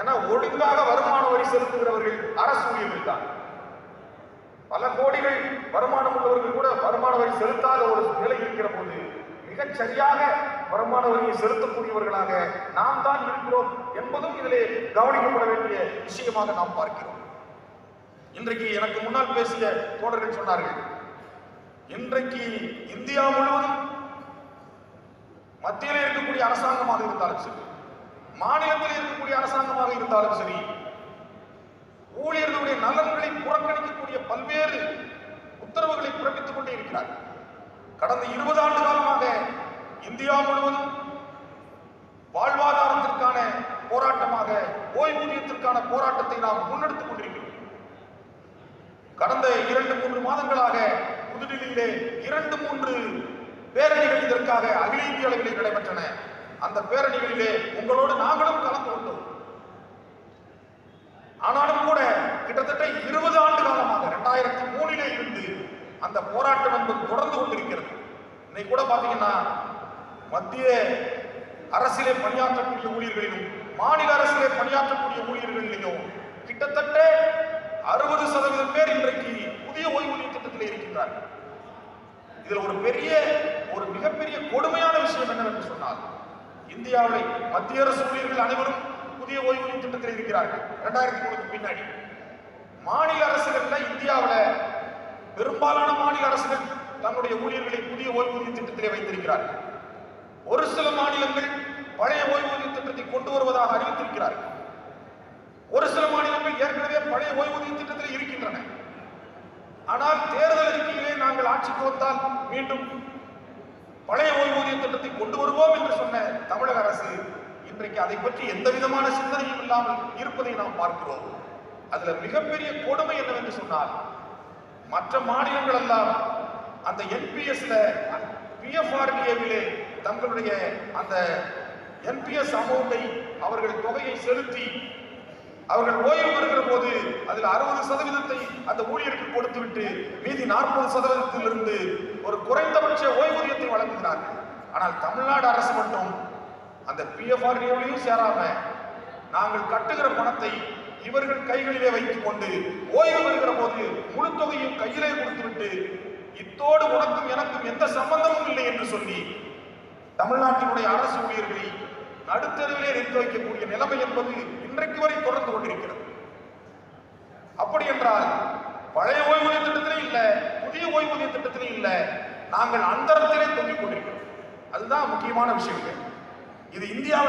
ஏன்னா ஒழுங்காக வருமான வரி செலுத்துகிறவர்கள் அரசு ஊழியர்கள் தான். பல கோடிகள் வருமானம் உள்ளவர்கள் கூட வருமான வரி செலுத்தாத ஒரு நிலை இருக்கிற போது மிகச் சரியாக வருமான வரியை செலுத்தக்கூடியவர்களாக நாம் தான் இருக்கிறோம் என்பதும் இதிலே கவனிக்கப்பட வேண்டிய விஷயமாக நாம் பார்க்கிறோம். இன்றைக்கு எனக்கு முன்னால் பேசிய தோழர்கள் சொன்னார்கள் இன்றைக்கு இந்தியா முழுவதும் மத்தியில் இருக்கக்கூடிய அரசாங்கமாக இருந்தாலும் சரி மாநிலத்தில் இருக்கக்கூடிய அரசாங்கமாக இருந்தாலும் சரி ஊழியர்களுடைய நலன்களை புறக்கணிக்கக்கூடிய பல்வேறு உத்தரவுகளை பிறப்பித்துக் கொண்டே இருக்கிறார் கடந்த இருபது ஆண்டு காலமாக இந்தியா முழுவதும் வாழ்வாதாரத்திற்கான போராட்டமாக ஓய்வூதியத்திற்கான போராட்டத்தை நாம் முன்னெடுத்துக் கொண்டிருக்கிறோம். கடந்த இரண்டு மூன்று மாதங்களாக புதுடில்லியிலே இரண்டு மூன்று பேரணிகள் இதற்காக அகில இந்திய அளவிலே நடைபெற்றன. அந்த பேரணிகளிலே உங்களோடு நாங்களும் கலந்து கொண்டோம். ஆனாலும் கூட கிட்டத்தட்ட இருபது ஆண்டு காலமாக இரண்டாயிரத்தி மூணிலே இருந்து அந்த போராட்டம் என்பது தொடர்ந்து கொண்டிருக்கிறது. இன்னைக்கு கூட பாத்தீங்கன்னா மத்திய அரசிலே பணியாற்றக்கூடிய ஊழியர்களிலும் மாநில அரசிலே பணியாற்றக்கூடிய ஊழியர்களிலும் கிட்டத்தட்ட அறுபது சதவீதம் பேர் இன்றைக்கு புதிய ஓய்வூதிய திட்டத்தில் இருக்கின்றார்கள். இதில் ஒரு பெரிய ஒரு மிகப்பெரிய கொடுமையான விஷயம் என்னவென்று சொன்னால் இந்தியாவை மத்திய அரசு ஊழியர்கள் அனைவரும் புதிய ஓய்வூதிய திட்டத்தில் இருக்கிறார்கள். இரண்டாயிரத்தி மூணுக்கு பின்னாடி. மாநில அரசுகள்ல இந்தியாவில் பெரும்பாலான மாநில அரசுகள் தன்னுடைய ஊழியர்களை புதிய ஓய்வூதிய திட்டத்திலே வைத்திருக்கிறார்கள். ஒரு சில மாநிலங்கள் பழைய ஓய்வூதிய திட்டத்தை கொண்டு வருவதாக அறிவித்திருக்கிறார்கள். ஒரு சில மாநிலங்கள் ஏற்கனவே பழைய ஓய்வூதிய திட்டத்தில் இருக்கின்றன. ஆனால் தேர்தல் அறிக்கையிலே நாங்கள் ஆட்சிக்கு வந்தால் மீண்டும் பழைய ஓய்வூதிய திட்டத்தை கொண்டு வருவோம் என்று சொன்ன இன்றைக்கு அதை பற்றி எந்த விதமான சிந்தனையும் இல்லாமல் இருப்பதை நாம் பார்க்கிறோம். அதுல மிகப்பெரிய கொடுமை என்னவென்று சொன்னால் மற்ற மாநிலங்கள் எல்லாம் அந்த என்பிஎஸ்ல பிஎஃப்ஆர்டிஏவிலே தங்களுடைய அந்த என்பிஎஸ் அமௌண்டை அவர்கள் தொகையை செலுத்தி அவர்கள் ஓய்வு பெறுகிற போது அதில் அறுபது சதவீதத்தை அந்த ஊழியருக்கு கொடுத்துவிட்டு மீதி நாற்பது சதவீதத்திலிருந்து ஒரு குறைந்தபட்ச ஓய்வூதியத்தை வழங்குகிறார்கள். ஆனால் தமிழ்நாடு அரசு மட்டும் அந்த பிஎஃப்ஆர்டிஓலையும் சேராம நாங்கள் கட்டுகிற பணத்தை இவர்கள் கைகளிலே வைத்துக் கொண்டு ஓய்வு பெறுகிற போது முழு தொகையும் கையிலே கொடுத்துவிட்டு இத்தோடு உனக்கும் எனக்கும் எந்த சம்பந்தமும் இல்லை என்று சொல்லி தமிழ்நாட்டினுடைய அரசு ஊழியர்களை நடுத்தருவிலே நிற்க வைக்கக்கூடிய நிலைமை என்பது இன்றைக்கு வரை தொடர்ந்து கொண்டிருக்கிறது. அப்படி என்றால் பழைய ஓய்வூதிய திட்டத்திலே இல்லை புதிய ஓய்வூதிய திட்டத்திலே இல்லை நாங்கள் அந்தரத்திலே தொங்கிக் கொண்டிருக்கிறோம். அதுதான் முக்கியமான விஷயங்கள். இது இந்தியாவில்